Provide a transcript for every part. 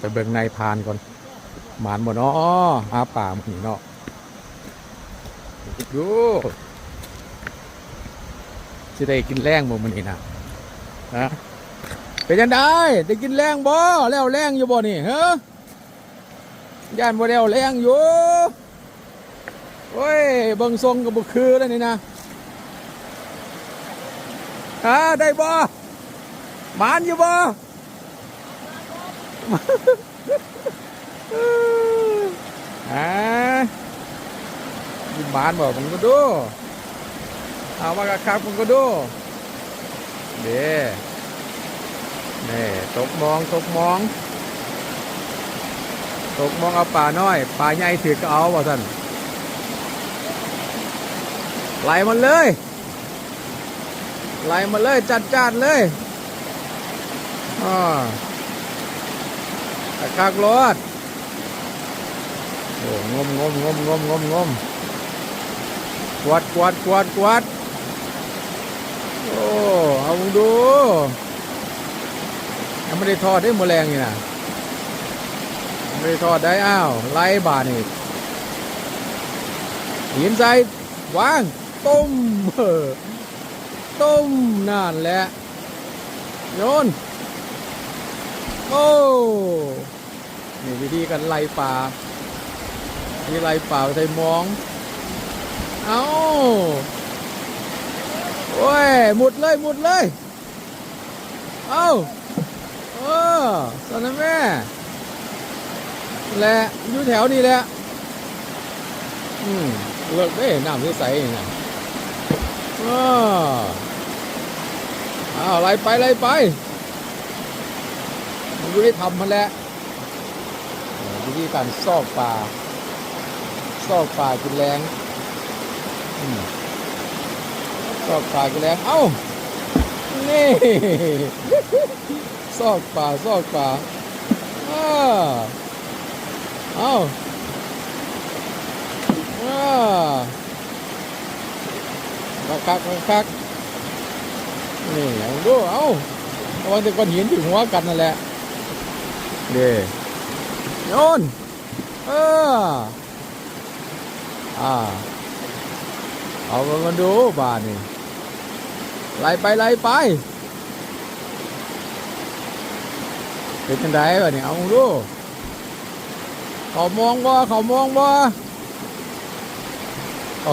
ไปเบิ่งในพานก่อน หมานบ่เนาะหาป่ามันนี่เนาะดูสิได้กินแรงบ่มันนี่นะฮะเป็นยังไงได้กินแรงบ่แล้วแรงอยู่บ่นี่เฮะย่านบ่แล้วแรงอยู่โอ้ยเบิ่งทรงก็บ่คือแล้วนี่นะฮะได้บ่หมานอยู่บ่ อ่ายิ้มบานบอกผมก็ดูเอามากระคับผมก็ดูเด้นี่ตกมองตกมอง ตกมองเอาป่าน้อยป่าใหญ่ถือก็เอาว่าท่านไหลมันเลยไหลมาเลยจัดจัดเลยอ่า กระคักรถโอ้งมงมงมงมงมงมกวาดกวาดกวาดกวาดโอ้เอาดูยังไม่ได้ทอดได้หมดแรงนี่นะไม่ได้ทอดได้อ้าวไล่บาทนี่หินใส่วางต้มเออต้มนั่นแหละโยน โอ้นี่วิธีการไล่ปลามีอะไรเปล่าใส่มอง เอาโอ้ยหมุดเลยหมุดเลย เอาเออสนะแม่ และอยู่แถวนี้แหละ อืมเลิกได้น้ำใสๆนะเออเอาไล่ไปไล่ไป มันยู่ได้ทำมันและเออวิธีการซอกปลาซอกป่ากินแรงซอกป่ากินแรงเอ้านี่ซอกป่าซอกป่าอ้าเอ้าอ้าคักคักคักคักนี่เอาดูเอ้าระวังจะก้อนหินถึงหัวกันนั่นแหละ เด้โยนเอออ่า เอามาดูบ้านนี่ไล่ไปไล่ไปเป็นจังไดวะเนี่ยเอาดูเขามองบ่เขามองบ่เขา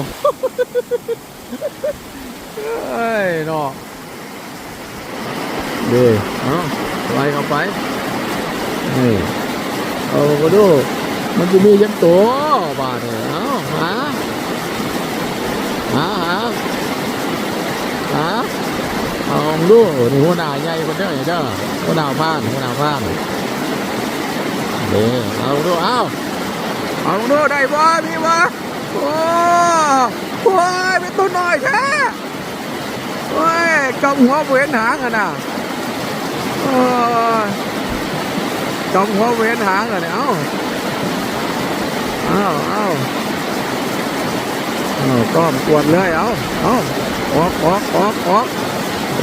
เฮ้ยเนาะดีเอาไล่เข้าไป นี่เอามาดูมันจะมียักษ์ตัวบานเนี่ยเอาหาหาหาหาเอาดูนี่หัวหน้าใหญ่คนเด้อเด้อหัวหน้าพานหัวหน้าพานเด้เอาดูเอาเอาดูได้บ่มีบ่โอ้โหเป็นตัวน้อยแท้โอ้ยกำหัวเว้นหางกันนะโอ้ ยกำหัวเว้นหางเนี่ยเอ้าเอ้าเอาเอาก้อมกวดเลยเอ้าเอ้าออกออกออกออก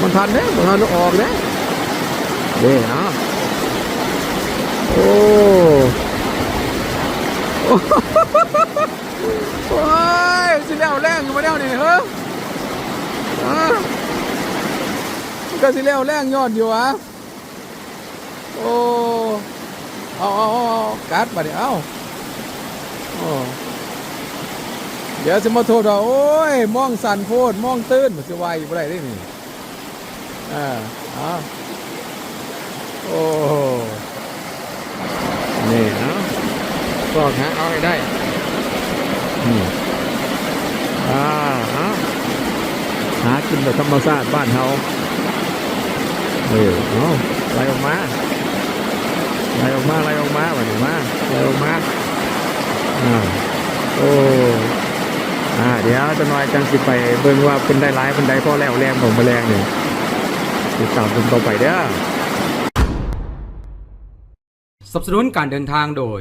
มันทันเด้มันทันออกเด้เด้เอาโอ้โอ้โอ้ยสิแล้วแรงมาแล้วนี่เฮ้ออ่ามันก็สิแล้วแรงยอดอยู่วะโอ้ เอาเอาเอาเอากัดมาดิเอาโอ้เดี๋ยวจะมาโทษว่าโอ้ยมองสันโพดมองตื้นมันจะวายอยู่ไรได้นี่อ่าเอาโอ้นี่นะก็หาเอาให้ได้อืมอ่าฮะหากินแบบธรรมชาติบ้านเฮาเออเอาไล่ออกมา ไล่ออกมาไล่ออกมาแบบนี้มาไล่ออกมาอ่าโอ้อ่าเดี๋ยวจะน้อยจังสิไปเบิ่งว่าเป็นได้ร้ายเป็นได้พ่อแล้วแรงของแมลงเนี่ยติดตามชมต่อไปเด้อสนับสนุนการเดินทางโดย